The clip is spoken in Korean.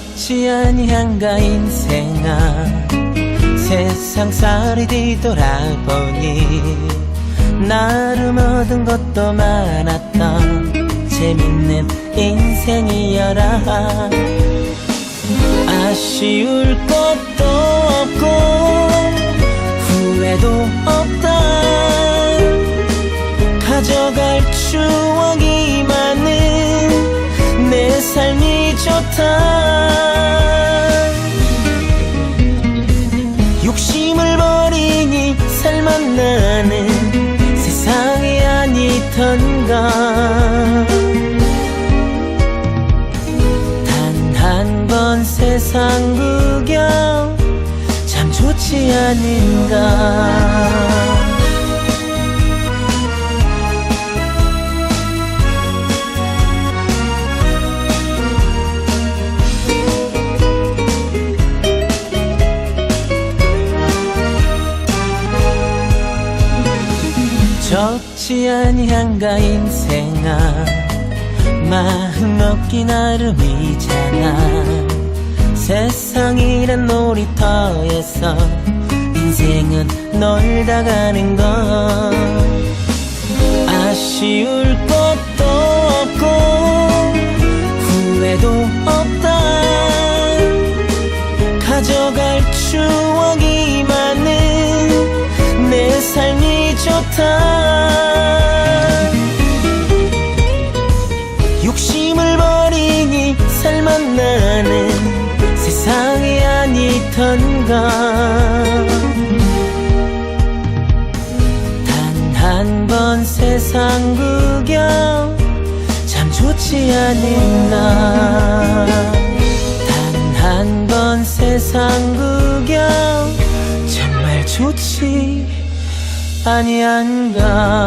좋지 아니한가 인생아 세상 살이 뒤돌아보니 나름 얻은 것도 많았던 재밌는 인생이여라. 아쉬울 것도 없고 후회도 없다. 가져갈 추억이 내 삶이 좋다. 욕심을 버리니 살만 나는 세상이 아니던가. 단 한 번 세상 구경 참 좋지 않은가 좋지 아니한가 인생아 마음 먹기 나름이잖아. 세상이란 놀이터에서 인생은 놀다 가는 것 아쉬울 것도 없고 후회도 없다. 가져갈 추억 좋다. 욕심을 버리니 살만 나는 세상이 아니던가. 단 한 번 세상 구경 참 좋지 않은가. 단한 번 세상 구경 정말 좋지 아니한가